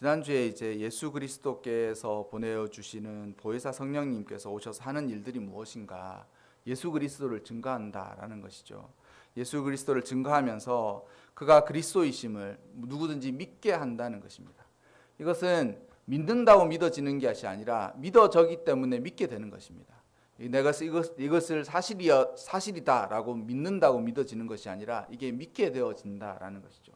지난주에 이제 예수 그리스도께서 보내어 주시는 보혜사 성령님께서 오셔서 하는 일들이 무엇인가? 예수 그리스도를 증거한다라는 것이죠. 예수 그리스도를 증거하면서 그가 그리스도이심을 누구든지 믿게 한다는 것입니다. 이것은 믿는다고 믿어지는 것이 아니라 믿어졌기 때문에 믿게 되는 것입니다. 내가 이것, 이것을 사실이야, 사실이다라고 믿는다고 믿어지는 것이 아니라 이게 믿게 되어진다라는 것이죠.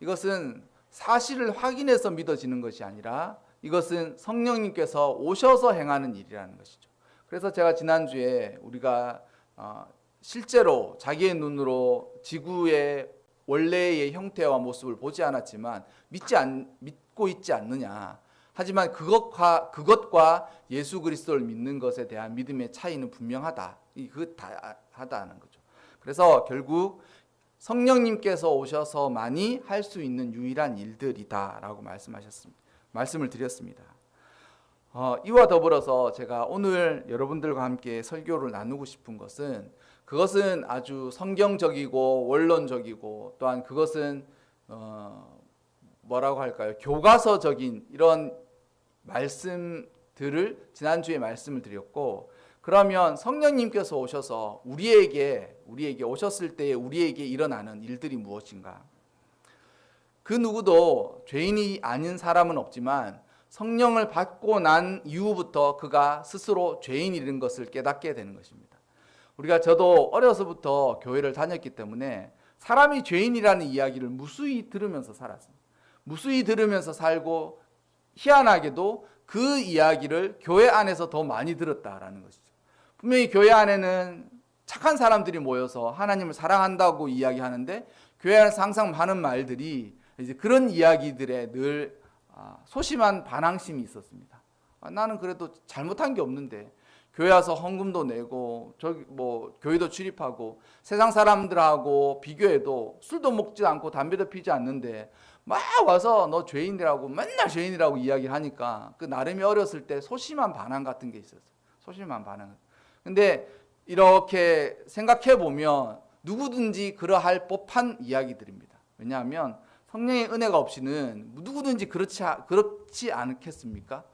이것은 사실을 확인해서 믿어지는 것이 아니라 이것은 성령님께서 오셔서 행하는 일이라는 것이죠. 그래서 제가 지난주에 우리가 어, 실제로 자기의 눈으로 지구의 원래의 형태와 모습을 보지 않았지만 믿지 않, 믿고 있지 않느냐. 하지만 그것과 그것과 예수 그리스도를 믿는 것에 대한 믿음의 차이는 분명하다. 이 그 다하다는 거죠. 그래서 결국 성령님께서 오셔서만이 할 수 있는 유일한 일들이다라고 말씀하셨습니다. 말씀을 드렸습니다. 어, 이와 더불어서 제가 오늘 여러분들과 함께 설교를 나누고 싶은 것은 그것은 아주 성경적이고 원론적이고 또한 그것은 어, 뭐라고 할까요? 교과서적인 이런 말씀들을 지난주에 말씀을 드렸고 그러면 성령님께서 오셔서 우리에게 우리에게 오셨을 때 우리에게 일어나는 일들이 무엇인가? 그 누구도 죄인이 아닌 사람은 없지만 성령을 받고 난 이후부터 그가 스스로 죄인이라는 것을 깨닫게 되는 것입니다. 우리가 저도 어려서부터 교회를 다녔기 때문에 사람이 죄인이라는 이야기를 무수히 들으면서 살았습니다. 무수히 들으면서 살고 희한하게도 그 이야기를 교회 안에서 더 많이 들었다라는 것이죠. 분명히 교회 안에는 착한 사람들이 모여서 하나님을 사랑한다고 이야기하는데 교회 안에서 항상 많은 말들이 이제 그런 이야기들에 늘 아, 소심한 반항심이 있었습니다. 아, 나는 그래도 잘못한 게 없는데 교회 와서 헌금도 내고 저기 뭐 교회도 출입하고 세상 사람들하고 비교해도 술도 먹지 않고 담배도 피지 않는데 막 와서 너 죄인이라고 맨날 죄인이라고 이야기하니까 그 나름이 어렸을 때 소심한 반항 같은 게 있었어요. 소심한 반항. 근데 이렇게 생각해 보면 누구든지 그러할 법한 이야기들입니다. 왜냐하면 성령의 은혜가 없이는 누구든지 그렇지 그렇지 않겠습니까?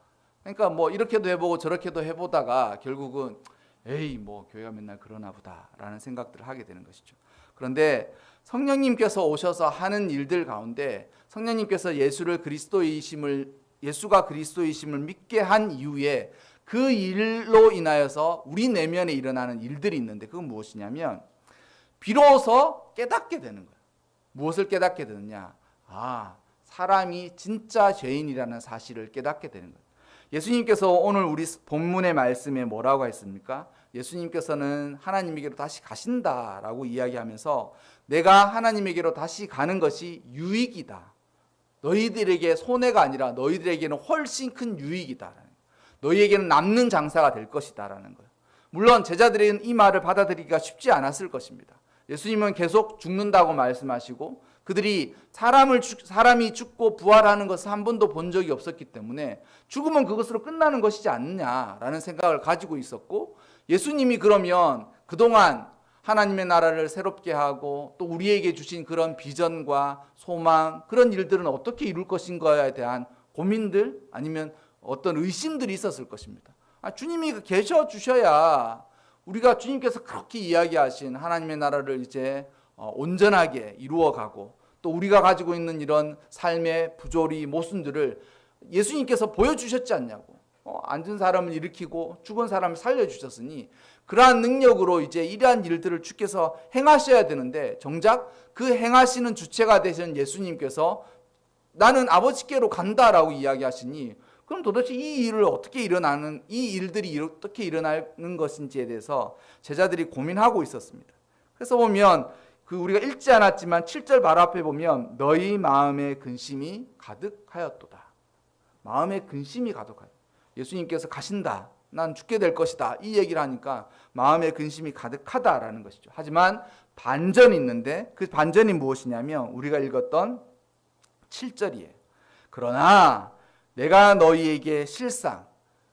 그러니까 뭐 이렇게도 해보고 저렇게도 해보다가 결국은 에이 뭐 교회가 맨날 그러나 보다라는 생각들을 하게 되는 것이죠. 그런데 성령님께서 오셔서 하는 일들 가운데 성령님께서 예수를 그리스도이심을 예수가 그리스도이심을 믿게 한 이후에 그 일로 인하여서 우리 내면에 일어나는 일들이 있는데 그건 무엇이냐면 비로소 깨닫게 되는 거예요. 무엇을 깨닫게 되느냐? 아, 사람이 진짜 죄인이라는 사실을 깨닫게 되는 거예요. 예수님께서 오늘 우리 본문의 말씀에 뭐라고 했습니까? 예수님께서는 하나님에게로 다시 가신다라고 이야기하면서 내가 하나님에게로 다시 가는 것이 유익이다. 너희들에게 손해가 아니라 너희들에게는 훨씬 큰 유익이다. 너희에게는 남는 장사가 될 것이다라는 거예요. 물론 제자들은 이 말을 받아들이기가 쉽지 않았을 것입니다. 예수님은 계속 죽는다고 말씀하시고 그들이 사람을 사람이 죽고 부활하는 것을 한 번도 본 적이 없었기 때문에 죽으면 그것으로 끝나는 것이지 않느냐라는 생각을 가지고 있었고 예수님이 그러면 그동안 하나님의 나라를 새롭게 하고 또 우리에게 주신 그런 비전과 소망 그런 일들은 어떻게 이룰 것인가에 대한 고민들 아니면 어떤 의심들이 있었을 것입니다. 아, 주님이 계셔 주셔야 우리가 주님께서 그렇게 이야기하신 하나님의 나라를 이제 어, 온전하게 이루어가고 또 우리가 가지고 있는 이런 삶의 부조리 모순들을 예수님께서 보여주셨지 않냐고. 어, 앉은 사람을 일으키고 죽은 사람을 살려주셨으니 그러한 능력으로 이제 이러한 일들을 주께서 행하셔야 되는데 정작 그 행하시는 주체가 되신 예수님께서 나는 아버지께로 간다라고 이야기하시니 그럼 도대체 이 일을 어떻게 일어나는 이 일들이 어떻게 일어나는 것인지에 대해서 제자들이 고민하고 있었습니다. 그래서 보면 그 우리가 읽지 않았지만 7절 바로 앞에 보면 너희 마음에 근심이 가득하였도다. 마음에 근심이 가득하여. 예수님께서 가신다. 난 죽게 될 것이다. 이 얘기를 하니까 마음에 근심이 가득하다라는 것이죠. 하지만 반전이 있는데 그 반전이 무엇이냐면 우리가 읽었던 7절이에요. 그러나 내가 너희에게 실상,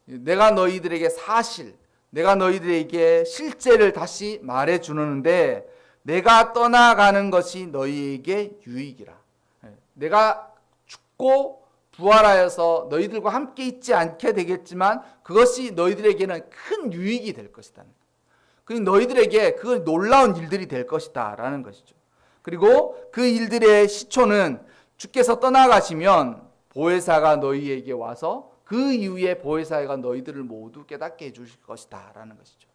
내가 너희들에게 사실, 내가 너희들에게 실제를 다시 말해 주는데 내가 떠나가는 것이 너희에게 유익이라. 내가 죽고 부활하여서 너희들과 함께 있지 않게 되겠지만 그것이 너희들에게는 큰 유익이 될 것이다. 그 너희들에게 그 놀라운 일들이 될 것이다라는 것이죠. 그리고 그 일들의 시초는 주께서 떠나가시면 보혜사가 너희에게 와서 그 이후에 보혜사가 너희들을 모두 깨닫게 해주실 것이다 라는 것이죠.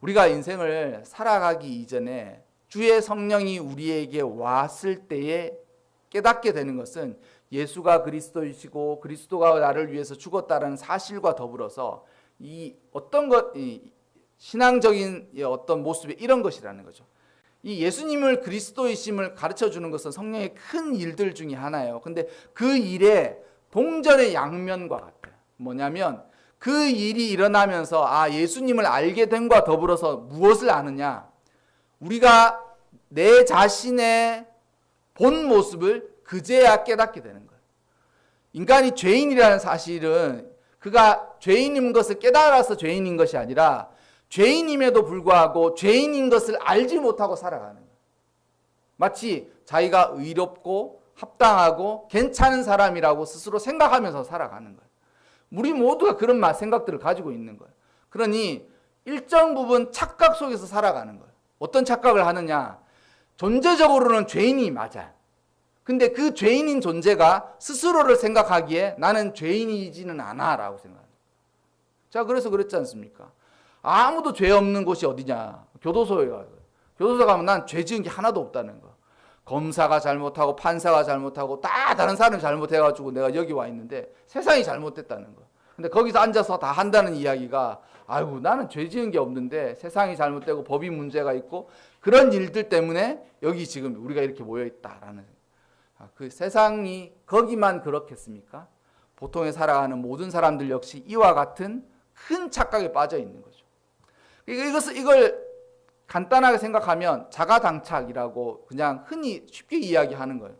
우리가 인생을 살아가기 이전에 주의 성령이 우리에게 왔을 때에 깨닫게 되는 것은 예수가 그리스도이시고 그리스도가 나를 위해서 죽었다는 사실과 더불어서 이 어떤 것, 이 신앙적인 어떤 모습이 이런 것이라는 거죠. 이 예수님을 그리스도이심을 가르쳐 주는 것은 성령의 큰 일들 중에 하나예요. 근데 그 일에 동전의 양면과 같아요. 뭐냐면 그 일이 일어나면서 아 예수님을 알게 됨과 더불어서 무엇을 아느냐? 우리가 내 자신의 본 모습을 그제야 깨닫게 되는 거예요. 인간이 죄인이라는 사실은 그가 죄인인 것을 깨달아서 죄인인 것이 아니라 죄인임에도 불구하고 죄인인 것을 알지 못하고 살아가는. 마치 자기가 의롭고 합당하고 괜찮은 사람이라고 스스로 생각하면서 살아가는 거예요. 우리 모두가 그런 생각들을 가지고 있는 거예요. 그러니 일정 부분 착각 속에서 살아가는 거예요. 어떤 착각을 하느냐? 존재적으로는 죄인이 맞아요. 근데 그 죄인인 존재가 스스로를 생각하기에 나는 죄인이지는 않아 라고 생각합니다. 자, 그래서 그랬지 않습니까? 아무도 죄 없는 곳이 어디냐? 교도소에 가요. 교도소 가면 난 죄 지은 게 하나도 없다는 거. 검사가 잘못하고 판사가 잘못하고 다 다른 사람이 잘못해가지고 내가 여기 와 있는데 세상이 잘못됐다는 거. 근데 거기서 앉아서 다 한다는 이야기가 아이고 나는 죄 지은 게 없는데 세상이 잘못되고 법이 문제가 있고 그런 일들 때문에 여기 지금 우리가 이렇게 모여 있다라는 아, 그 세상이 거기만 그렇겠습니까? 보통에 살아가는 모든 사람들 역시 이와 같은 큰 착각에 빠져 있는 거죠. 이것을 이걸 간단하게 생각하면 자가당착이라고 그냥 흔히 쉽게 이야기하는 거예요.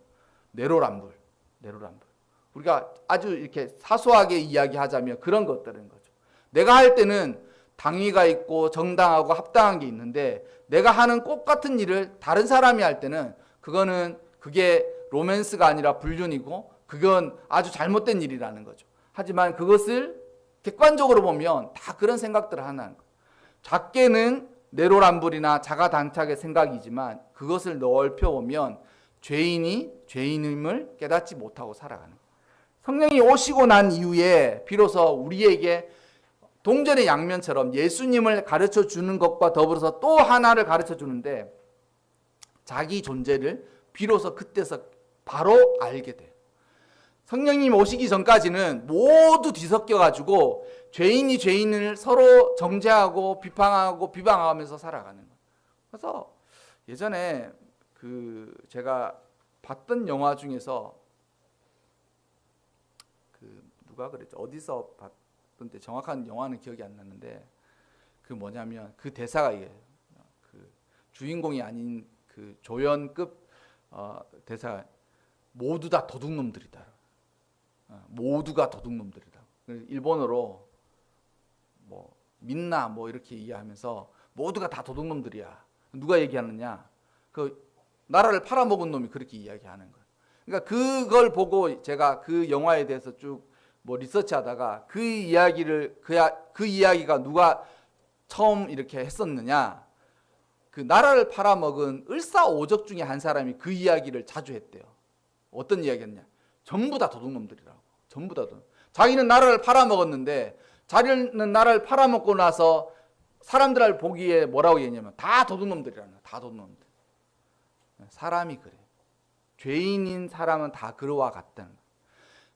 내로남불, 내로남불. 우리가 아주 이렇게 사소하게 이야기하자면 그런 것들인 거죠. 내가 할 때는 당위가 있고 정당하고 합당한 게 있는데 내가 하는 꽃 같은 일을 다른 사람이 할 때는 그거는 그게 로맨스가 아니라 불륜이고 그건 아주 잘못된 일이라는 거죠. 하지만 그것을 객관적으로 보면 다 그런 생각들을 하는 거예요. 작게는 내로남불이나 자가당착의 생각이지만 그것을 넓혀 보면 죄인이 죄인임을 깨닫지 못하고 살아가는. 성령이 오시고 난 이후에 비로소 우리에게 동전의 양면처럼 예수님을 가르쳐 주는 것과 더불어서 또 하나를 가르쳐 주는데 자기 존재를 비로소 그때서 바로 알게 돼요. 성령님 오시기 전까지는 모두 뒤섞여 가지고 죄인이 죄인을 서로 정죄하고 비판하고 비방하면서 살아가는 거예요. 그래서 예전에 그 제가 봤던 영화 중에서 그 누가 그랬죠? 어디서 봤던 때 정확한 영화는 기억이 안 나는데 그 뭐냐면 그 대사가 이게 그 주인공이 아닌 그 조연급 어, 대사 모두 다 도둑놈들이다. 어, 모두가 도둑놈들이다. 일본어로 뭐 민나 뭐 이렇게 이해하면서 모두가 다 도둑놈들이야. 누가 얘기하느냐? 그 나라를 팔아먹은 놈이 그렇게 이야기하는 거예요. 그러니까 그걸 보고 제가 그 영화에 대해서 쭉 뭐 리서치하다가 그 이야기를 그, 그 이야기가 누가 처음 이렇게 했었느냐? 그 나라를 팔아먹은 을사오적 중에 한 사람이 그 이야기를 자주 했대요. 어떤 이야기였냐? 전부 다 도둑놈들이라고. 전부 다 도둑. 자기는 나라를 팔아먹었는데 자기는 나라를 팔아먹고 나서 사람들 보기에 뭐라고 얘기냐면 다 도둑놈들이라는 거야. 다 도둑놈들. 사람이 그래. 죄인인 사람은 다 그러와 같다는 거야.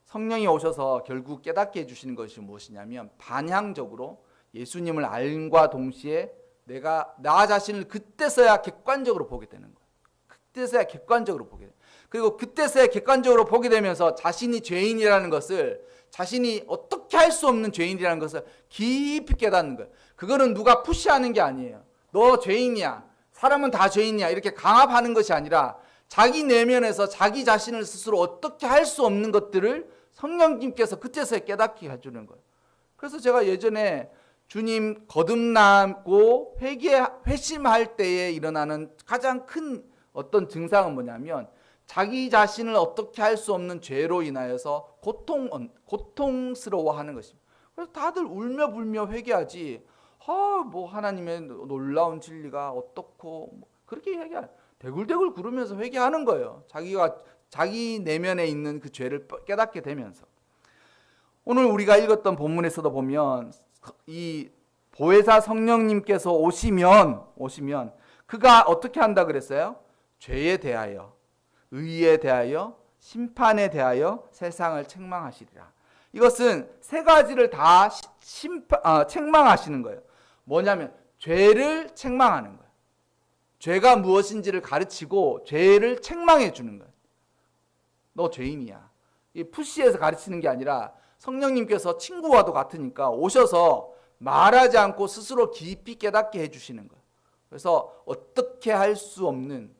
성령이 오셔서 결국 깨닫게 해주시는 것이 무엇이냐면 반향적으로 예수님을 알과 동시에 내가 나 자신을 그때서야 객관적으로 보게 되는 거야. 그때서야 객관적으로 보게 돼. 그리고 그때서야 객관적으로 보게 되면서 자신이 죄인이라는 것을 자신이 어떻게 할 수 없는 죄인이라는 것을 깊이 깨닫는 거예요. 그거는 누가 푸시하는 게 아니에요. 너 죄인이야. 사람은 다 죄인이야. 이렇게 강압하는 것이 아니라 자기 내면에서 자기 자신을 스스로 어떻게 할 수 없는 것들을 성령님께서 그때서야 깨닫게 해주는 거예요. 그래서 제가 예전에 주님 거듭나고 회개 회심할 때에 일어나는 가장 큰 어떤 증상은 뭐냐면 자기 자신을 어떻게 할 수 없는 죄로 인하여서 고통 고통스러워하는 것입니다. 그래서 다들 울며 불며 회개하지. 아, 뭐 하나님의 놀라운 진리가 어떻고 뭐 그렇게 얘기 대굴대굴 구르면서 회개하는 거예요. 자기가 자기 내면에 있는 그 죄를 깨닫게 되면서 오늘 우리가 읽었던 본문에서도 보면 이 보혜사 성령님께서 오시면 오시면 그가 어떻게 한다 그랬어요? 죄에 대하여 의에 대하여 심판에 대하여 세상을 책망하시리라. 이것은 세 가지를 다 심판, 아, 책망하시는 거예요. 뭐냐면 죄를 책망하는 거예요. 죄가 무엇인지를 가르치고 죄를 책망해 주는 거예요. 너 죄인이야. 이 푸시에서 가르치는 게 아니라 성령님께서 친구와도 같으니까 오셔서 말하지 않고 스스로 깊이 깨닫게 해주시는 거예요. 그래서 어떻게 할 수 없는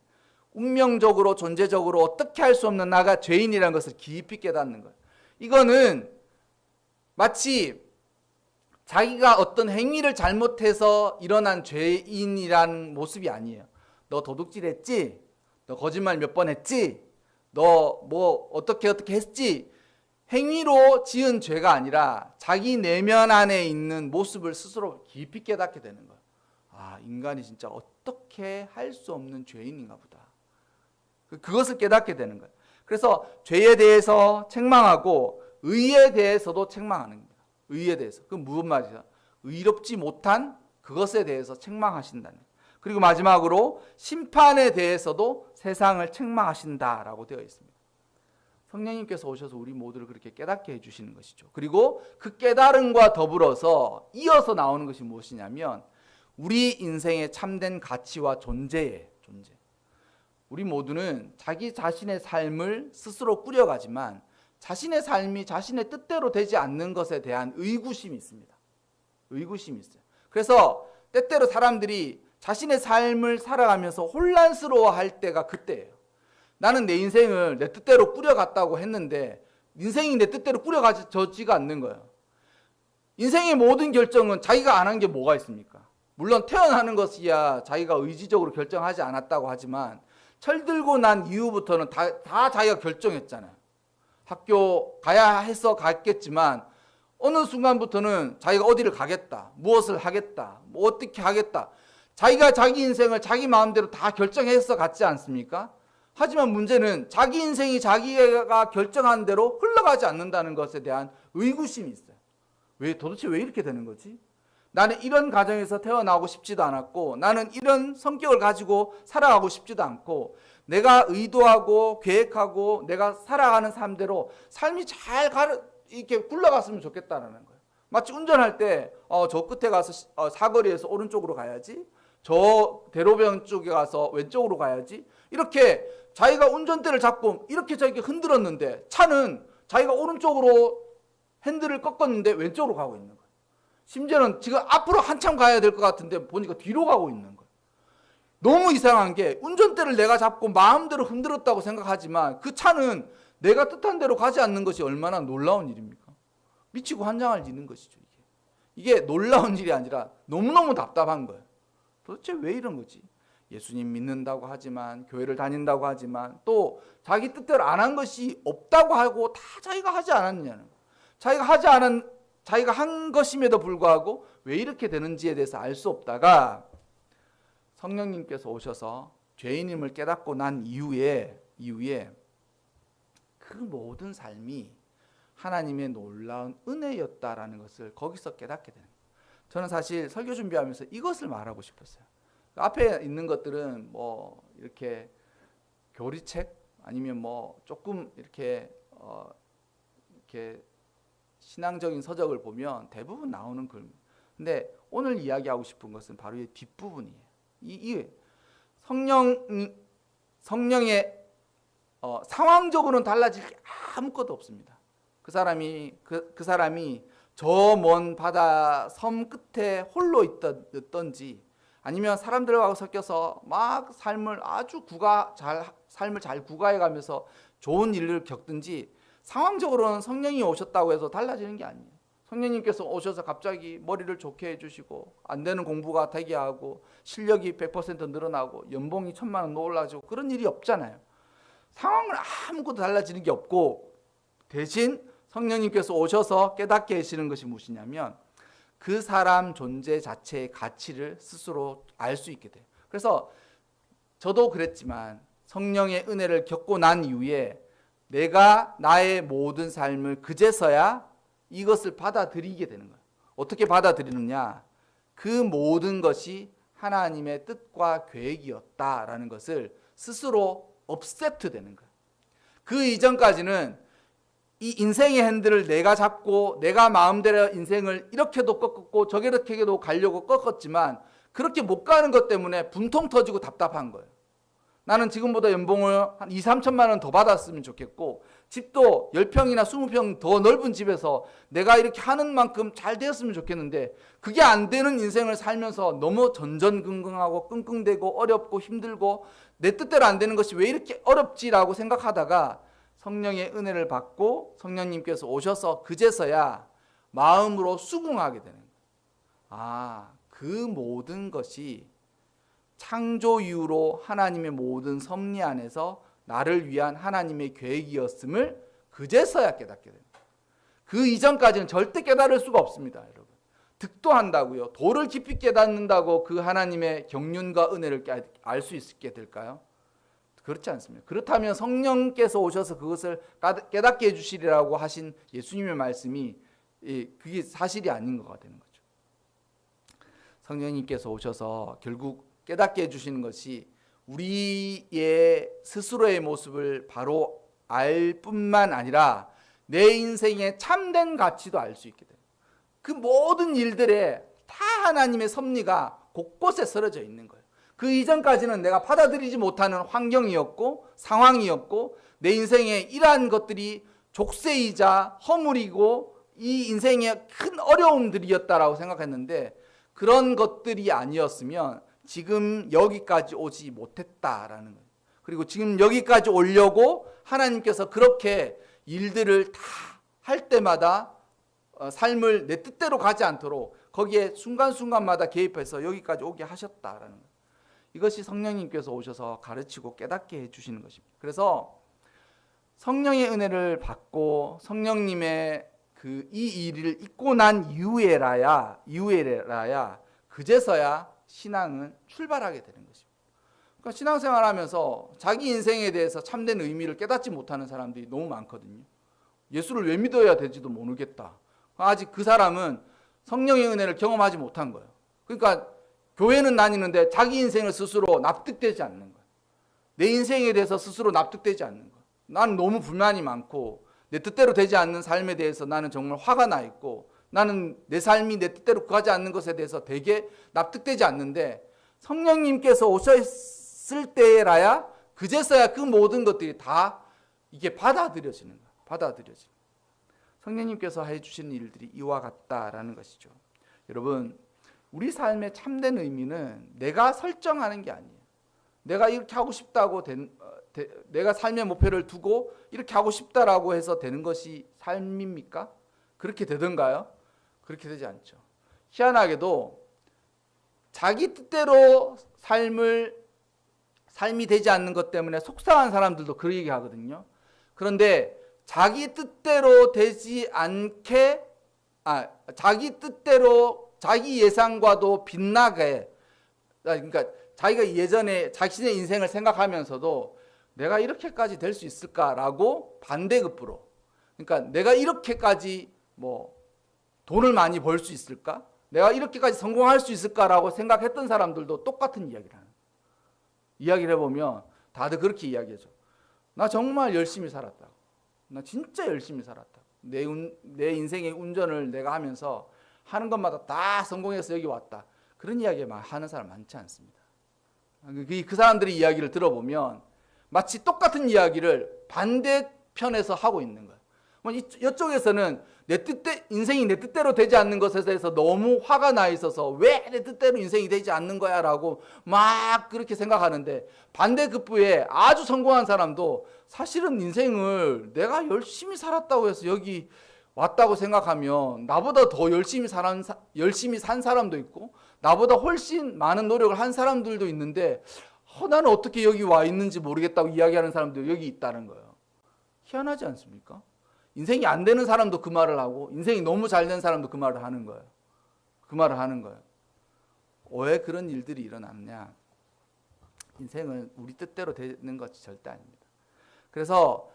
운명적으로 존재적으로 어떻게 할 수 없는 나가 죄인이라는 것을 깊이 깨닫는 거예요. 이거는 마치 자기가 어떤 행위를 잘못해서 일어난 죄인이란 모습이 아니에요. 너 도둑질 했지? 너 거짓말 몇 번 했지? 너 뭐 어떻게 어떻게 했지? 행위로 지은 죄가 아니라 자기 내면 안에 있는 모습을 스스로 깊이 깨닫게 되는 거예요. 아, 인간이 진짜 어떻게 할 수 없는 죄인인가 보다. 그, 그것을 깨닫게 되는 거예요. 그래서 죄에 대해서 책망하고 의에 대해서도 책망하는 겁니다. 의에 대해서. 그 무슨 말이죠? 의롭지 못한 그것에 대해서 책망하신다는. 그리고 마지막으로 심판에 대해서도 세상을 책망하신다라고 되어 있습니다. 성령님께서 오셔서 우리 모두를 그렇게 깨닫게 해주시는 것이죠. 그리고 그 깨달음과 더불어서 이어서 나오는 것이 무엇이냐면 우리 인생의 참된 가치와 존재의 존재. 우리 모두는 자기 자신의 삶을 스스로 꾸려가지만 자신의 삶이 자신의 뜻대로 되지 않는 것에 대한 의구심이 있습니다. 의구심이 있어요. 그래서 때때로 사람들이 자신의 삶을 살아가면서 혼란스러워 할 때가 그때예요. 나는 내 인생을 내 뜻대로 꾸려갔다고 했는데 인생이 내 뜻대로 꾸려가지가 않는 거예요. 인생의 모든 결정은 자기가 안 한 게 뭐가 있습니까? 물론 태어나는 것이야 자기가 의지적으로 결정하지 않았다고 하지만 철들고 난 이후부터는 다, 다 자기가 결정했잖아요. 학교 가야 해서 갔겠지만 어느 순간부터는 자기가 어디를 가겠다, 무엇을 하겠다, 뭐 어떻게 하겠다. 자기가 자기 인생을 자기 마음대로 다 결정해서 갔지 않습니까? 하지만 문제는 자기 인생이 자기가 결정한 대로 흘러가지 않는다는 것에 대한 의구심이 있어요. 왜 도대체 왜 이렇게 되는 거지? 나는 이런 가정에서 태어나고 싶지도 않았고 나는 이런 성격을 가지고 살아가고 싶지도 않고 내가 의도하고 계획하고 내가 살아가는 삶대로 삶이 잘 가르, 이렇게 굴러갔으면 좋겠다는 거예요. 마치 운전할 때, 어, 저 끝에 가서 어, 사거리에서 오른쪽으로 가야지. 저 대로변 쪽에 가서 왼쪽으로 가야지. 이렇게 자기가 운전대를 잡고 이렇게 저렇게 흔들었는데 차는 자기가 오른쪽으로 핸들을 꺾었는데 왼쪽으로 가고 있는 거예요. 심지어는 지금 앞으로 한참 가야 될 것 같은데 보니까 뒤로 가고 있는 거예요. 너무 이상한 게 운전대를 내가 잡고 마음대로 흔들었다고 생각하지만 그 차는 내가 뜻한 대로 가지 않는 것이 얼마나 놀라운 일입니까? 미치고 환장을 짓는 것이죠. 이게. 이게 놀라운 일이 아니라 너무너무 답답한 거예요. 도대체 왜 이런 거지? 예수님 믿는다고 하지만 교회를 다닌다고 하지만 또 자기 뜻대로 안 한 것이 없다고 하고 다 자기가 하지 않았느냐는 거예요. 자기가 하지 않은 자기가 한 것임에도 불구하고 왜 이렇게 되는지에 대해서 알 수 없다가 성령님께서 오셔서 죄인임을 깨닫고 난 이후에 이후에 그 모든 삶이 하나님의 놀라운 은혜였다라는 것을 거기서 깨닫게 되는. 저는 사실 설교 준비하면서 이것을 말하고 싶었어요. 앞에 있는 것들은 뭐 이렇게 교리책 아니면 뭐 조금 이렇게 어 이렇게 신앙적인 서적을 보면 대부분 나오는 글. 근데 오늘 이야기하고 싶은 것은 바로 이 뒷부분이에요. 이, 이 성령 성령의 어, 상황적으로는 달라질 게 아무것도 없습니다. 그 사람이 그, 그 사람이 저 먼 바다 섬 끝에 홀로 있던지 아니면 사람들하고 섞여서 막 삶을 아주 구가 잘 삶을 잘 구가해 가면서 좋은 일을 겪든지 상황적으로는 성령이 오셨다고 해서 달라지는 게 아니에요. 성령님께서 오셔서 갑자기 머리를 좋게 해주시고 안 되는 공부가 되게 하고 실력이 100% 늘어나고 연봉이 천만 원 올라지고 그런 일이 없잖아요. 상황은 아무것도 달라지는 게 없고 대신 성령님께서 오셔서 깨닫게 하시는 것이 무엇이냐면 그 사람 존재 자체의 가치를 스스로 알 수 있게 돼요. 그래서 저도 그랬지만 성령의 은혜를 겪고 난 이후에 내가 나의 모든 삶을 그제서야 이것을 받아들이게 되는 거예요. 어떻게 받아들이느냐? 그 모든 것이 하나님의 뜻과 계획이었다라는 것을 스스로 업세트 되는 거예요. 그 이전까지는 이 인생의 핸들을 내가 잡고 내가 마음대로 인생을 이렇게도 꺾었고 저렇게도 가려고 꺾었지만 그렇게 못 가는 것 때문에 분통 터지고 답답한 거예요. 나는 지금보다 연봉을 한 2, 3천만 원 더 받았으면 좋겠고 집도 10평이나 20평 더 넓은 집에서 내가 이렇게 하는 만큼 잘 되었으면 좋겠는데 그게 안 되는 인생을 살면서 너무 전전긍긍하고 끙끙대고 어렵고 힘들고 내 뜻대로 안 되는 것이 왜 이렇게 어렵지라고 생각하다가 성령의 은혜를 받고 성령님께서 오셔서 그제서야 마음으로 수긍하게 되는 거예요. 아, 그 모든 것이 창조 이후로 하나님의 모든 섭리 안에서 나를 위한 하나님의 계획이었음을 그제서야 깨닫게 됩니다. 그 이전까지는 절대 깨달을 수가 없습니다, 여러분. 득도한다고요. 도를 깊이 깨닫는다고 그 하나님의 경륜과 은혜를 알 수 있게 될까요? 그렇지 않습니다. 그렇다면 성령께서 오셔서 그것을 깨닫게 해주시리라고 하신 예수님의 말씀이 그게 사실이 아닌 것 되는 거죠. 성령님께서 오셔서 결국 깨닫게 해주시는 것이 우리의 스스로의 모습을 바로 알 뿐만 아니라 내 인생의 참된 가치도 알 수 있게 돼요. 그 모든 일들에 다 하나님의 섭리가 곳곳에 쓰러져 있는 거예요. 그 이전까지는 내가 받아들이지 못하는 환경이었고 상황이었고 내 인생에 이러한 것들이 족쇄이자 허물이고 이 인생의 큰 어려움들이었다라고 생각했는데 그런 것들이 아니었으면 지금 여기까지 오지 못했다라는 거예요. 그리고 지금 여기까지 오려고 하나님께서 그렇게 일들을 다 할 때마다 어, 삶을 내 뜻대로 가지 않도록 거기에 순간순간마다 개입해서 여기까지 오게 하셨다라는 거예요. 이것이 성령님께서 오셔서 가르치고 깨닫게 해 주시는 것입니다. 그래서 성령의 은혜를 받고 성령님의 그 이 일을 잊고 난 이후에라야 이후에라야 그제서야 신앙은 출발하게 되는 것입니다. 그러니까 신앙생활 하면서 자기 인생에 대해서 참된 의미를 깨닫지 못하는 사람들이 너무 많거든요. 예수를 왜 믿어야 되지도 모르겠다. 아직 그 사람은 성령의 은혜를 경험하지 못한 거예요. 그러니까 교회는 다니는데 자기 인생을 스스로 납득되지 않는 거예요. 내 인생에 대해서 스스로 납득되지 않는 거예요. 나는 너무 불만이 많고 내 뜻대로 되지 않는 삶에 대해서 나는 정말 화가 나 있고 나는 내 삶이 내 뜻대로 가지 않는 것에 대해서 되게 납득되지 않는데 성령님께서 오셨을 때라야 그제서야 그 모든 것들이 다 이게 받아들여지는 거야. 받아들여지는. 성령님께서 해주시는 일들이 이와 같다라는 것이죠. 여러분, 우리 삶의 참된 의미는 내가 설정하는 게 아니에요. 내가 이렇게 하고 싶다고 된, 어, 되, 내가 삶의 목표를 두고 이렇게 하고 싶다라고 해서 되는 것이 삶입니까? 그렇게 되던가요? 그렇게 되지 않죠. 희한하게도 자기 뜻대로 삶을 삶이 되지 않는 것 때문에 속상한 사람들도 그 얘기 하거든요. 그런데 자기 뜻대로 되지 않게 아 자기 뜻대로 자기 예상과도 빗나게 아, 그러니까 자기가 예전에 자신의 인생을 생각하면서도 내가 이렇게까지 될 수 있을까라고 반대급부로 그러니까 내가 이렇게까지 뭐 돈을 많이 벌 수 있을까? 내가 이렇게까지 성공할 수 있을까라고 생각했던 사람들도 똑같은 이야기를 하는 이야기를 해보면 다들 그렇게 이야기해줘. 나 정말 열심히 살았다고. 나 진짜 열심히 살았다고. 내, 운, 내 인생의 운전을 내가 하면서 하는 것마다 다 성공해서 여기 왔다. 그런 이야기 하는 사람 많지 않습니다. 그, 그 사람들의 이야기를 들어보면 마치 똑같은 이야기를 반대편에서 하고 있는 거예요. 뭐 이쪽에서는 내 뜻대 인생이 내 뜻대로 되지 않는 것에 대해서 너무 화가 나 있어서 왜 내 뜻대로 인생이 되지 않는 거야라고 막 그렇게 생각하는데 반대 급부에 아주 성공한 사람도 사실은 인생을 내가 열심히 살았다고 해서 여기 왔다고 생각하면 나보다 더 열심히 산 열심히 산 사람도 있고 나보다 훨씬 많은 노력을 한 사람들도 있는데 어, 나는 어떻게 여기 와 있는지 모르겠다고 이야기하는 사람도 여기 있다는 거예요. 희한하지 않습니까? 인생이 안 되는 사람도 그 말을 하고 인생이 너무 잘 된 사람도 그 말을 하는 거예요. 그 말을 하는 거예요. 왜 그런 일들이 일어났냐? 인생은 우리 뜻대로 되는 것이 절대 아닙니다. 그래서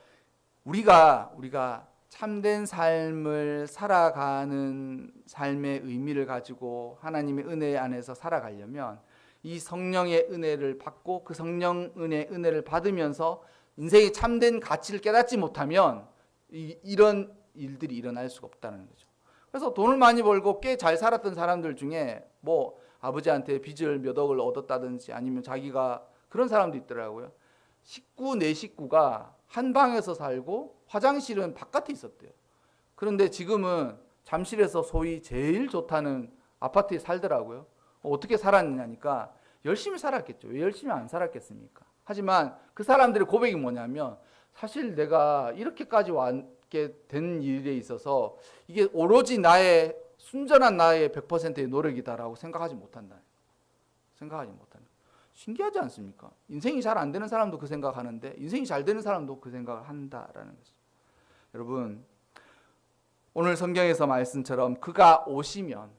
우리가 우리가 참된 삶을 살아가는 삶의 의미를 가지고 하나님의 은혜 안에서 살아가려면 이 성령의 은혜를 받고 그 성령 은혜 은혜를 받으면서 인생의 참된 가치를 깨닫지 못하면 이, 이런 일들이 일어날 수가 없다는 거죠. 그래서 돈을 많이 벌고 꽤 잘 살았던 사람들 중에 뭐 아버지한테 빚을 몇 억을 얻었다든지 아니면 자기가 그런 사람도 있더라고요. 식구 네 식구가 한 방에서 살고 화장실은 바깥에 있었대요. 그런데 지금은 잠실에서 소위 제일 좋다는 아파트에 살더라고요. 어떻게 살았느냐니까 열심히 살았겠죠. 왜 열심히 안 살았겠습니까? 하지만 그 사람들의 고백이 뭐냐면 사실 내가 이렇게까지 왔게 된 일에 있어서 이게 오로지 나의 순전한 나의 100%의 노력이다라고 생각하지 못한다. 생각하지 못한다. 신기하지 않습니까? 인생이 잘 안 되는 사람도 그 생각하는데 인생이 잘 되는 사람도 그 생각을 한다라는 거죠. 여러분 오늘 성경에서 말씀처럼 그가 오시면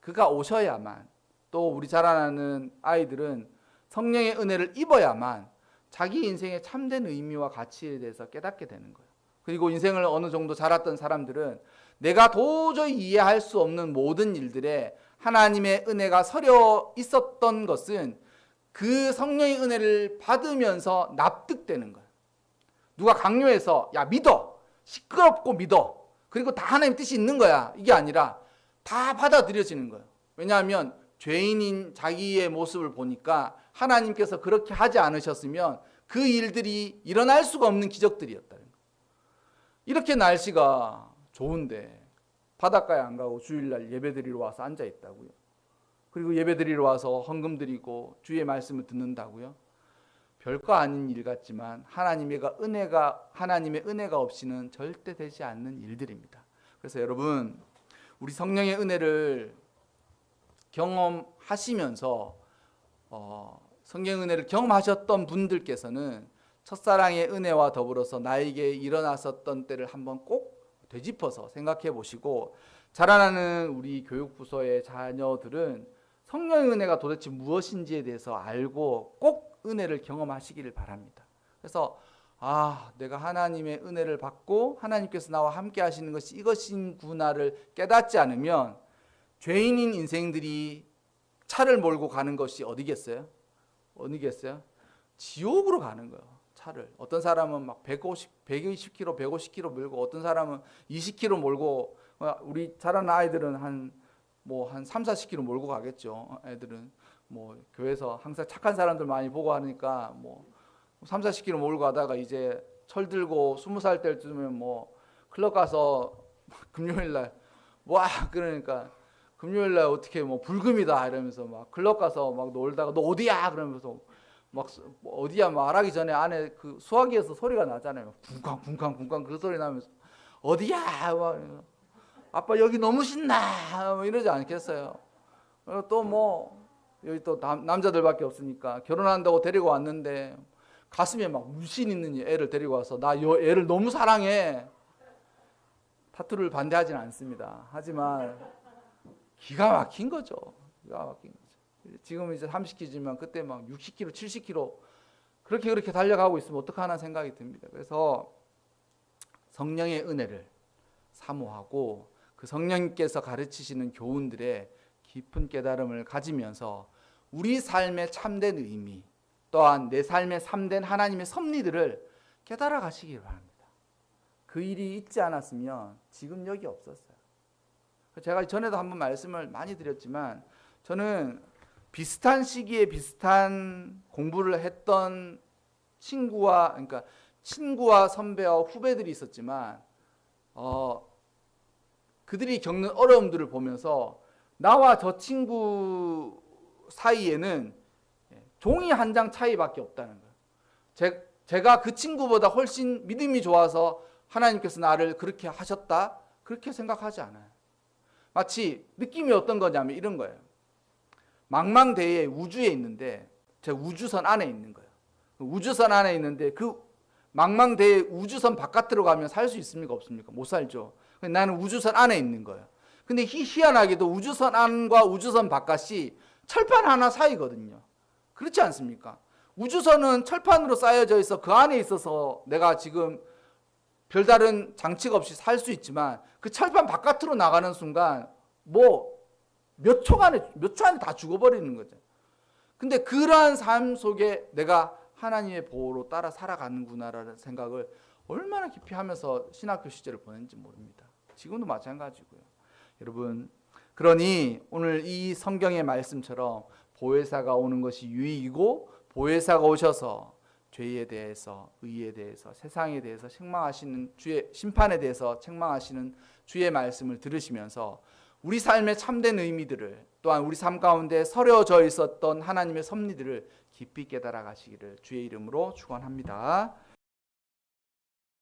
그가 오셔야만 또 우리 자라나는 아이들은 성령의 은혜를 입어야만 자기 인생의 참된 의미와 가치에 대해서 깨닫게 되는 거예요. 그리고 인생을 어느 정도 자랐던 사람들은 내가 도저히 이해할 수 없는 모든 일들에 하나님의 은혜가 서려 있었던 것은 그 성령의 은혜를 받으면서 납득되는 거예요. 누가 강요해서 야 믿어 시끄럽고 믿어 그리고 다 하나님 뜻이 있는 거야 이게 아니라 다 받아들여지는 거예요. 왜냐하면 죄인인 자기의 모습을 보니까 하나님께서 그렇게 하지 않으셨으면 그 일들이 일어날 수가 없는 기적들이었다는 거예요. 이렇게 날씨가 좋은데 바닷가에 안 가고 주일날 예배드리러 와서 앉아 있다고요. 그리고 예배드리러 와서 헌금 드리고 주의 말씀을 듣는다고요. 별거 아닌 일 같지만 하나님의 은혜가 하나님의 은혜가 없이는 절대 되지 않는 일들입니다. 그래서 여러분 우리 성령의 은혜를 경험하시면서 어, 성경 은혜를 경험하셨던 분들께서는 첫사랑의 은혜와 더불어서 나에게 일어났었던 때를 한번 꼭 되짚어서 생각해 보시고 자라나는 우리 교육부서의 자녀들은 성령의 은혜가 도대체 무엇인지에 대해서 알고 꼭 은혜를 경험하시기를 바랍니다. 그래서 아, 내가 하나님의 은혜를 받고 하나님께서 나와 함께 하시는 것이 이것인구나를 깨닫지 않으면 죄인인 인생들이 차를 몰고 가는 것이 어디겠어요? 어디겠어요? 지옥으로 가는 거예요. 차를. 어떤 사람은 막 150, 120km, 150km 몰고 어떤 사람은 20km 몰고 어, 우리 자라는 아이들은 한 뭐한 3, 40km 몰고 가겠죠. 애들은 뭐 교회에서 항상 착한 사람들 많이 보고 하니까 뭐 3, 40km 몰고 가다가 이제 철 들고 20살 때쯤이면 뭐 클럽 가서 금요일 날 와 그러니까 금요일 날 어떻게 뭐 불금이다 이러면서 막 클럽 가서 막 놀다가 너 어디야 그러면서 막 어디야 말하기 전에 안에 그 수화기에서 소리가 나잖아요. 쿵쾅 쿵쾅 쿵쾅 그 소리 나면서 어디야 막 아빠 여기 너무 신나 뭐 이러지 않겠어요. 또 뭐 여기 또 남, 남자들밖에 없으니까 결혼한다고 데리고 왔는데 가슴에 막 물씬 있는 애를 데리고 와서 나여 애를 너무 사랑해. 타투를 반대하지는 않습니다. 하지만 기가 막힌 거죠. 기가 막힌 거죠. 지금 이제 30kg지만 그때 막 60kg, 70kg 그렇게 그렇게 달려가고 있으면 어떡하나 생각이 듭니다. 그래서 성령의 은혜를 사모하고 그 성령님께서 가르치시는 교훈들의 깊은 깨달음을 가지면서 우리 삶의 참된 의미 또한 내 삶의 참된 하나님의 섭리들을 깨달아 가시기 바랍니다. 그 일이 있지 않았으면 지금 여기 없었어요. 제가 전에도 한번 말씀을 많이 드렸지만 저는 비슷한 시기에 비슷한 공부를 했던 친구와 그러니까 친구와 선배와 후배들이 있었지만 어, 그들이 겪는 어려움들을 보면서 나와 저 친구 사이에는 종이 한 장 차이밖에 없다는 거예요. 제, 제가 그 친구보다 훨씬 믿음이 좋아서 하나님께서 나를 그렇게 하셨다 그렇게 생각하지 않아요. 마치 느낌이 어떤 거냐면 이런 거예요. 망망대해 우주에 있는데 제 우주선 안에 있는 거예요. 우주선 안에 있는데 그 망망대해 우주선 바깥으로 가면 살 수 있습니까 없습니까? 못 살죠. 나는 우주선 안에 있는 거예요. 근데 희, 희한하게도 우주선 안과 우주선 바깥이 철판 하나 사이거든요. 그렇지 않습니까? 우주선은 철판으로 쌓여져 있어 그 안에 있어서 내가 지금 별다른 장치가 없이 살 수 있지만 그 철판 바깥으로 나가는 순간 뭐 몇 초간에 몇 초 안에 다 죽어버리는 거죠. 근데 그러한 삶 속에 내가 하나님의 보호로 따라 살아가는구나라는 생각을 얼마나 깊이 하면서 신학교 시절을 보냈는지 모릅니다. 지금도 마찬가지고요. 여러분, 그러니 오늘 이 성경의 말씀처럼 보혜사가 오는 것이 유익이고 보혜사가 오셔서 죄에 대해서 의에 대해서 세상에 대해서 책망하시는 주의 심판에 대해서 책망하시는 주의 말씀을 들으시면서 우리 삶의 참된 의미들을 또한 우리 삶 가운데 서려져 있었던 하나님의 섭리들을 깊이 깨달아 가시기를 주의 이름으로 축원합니다.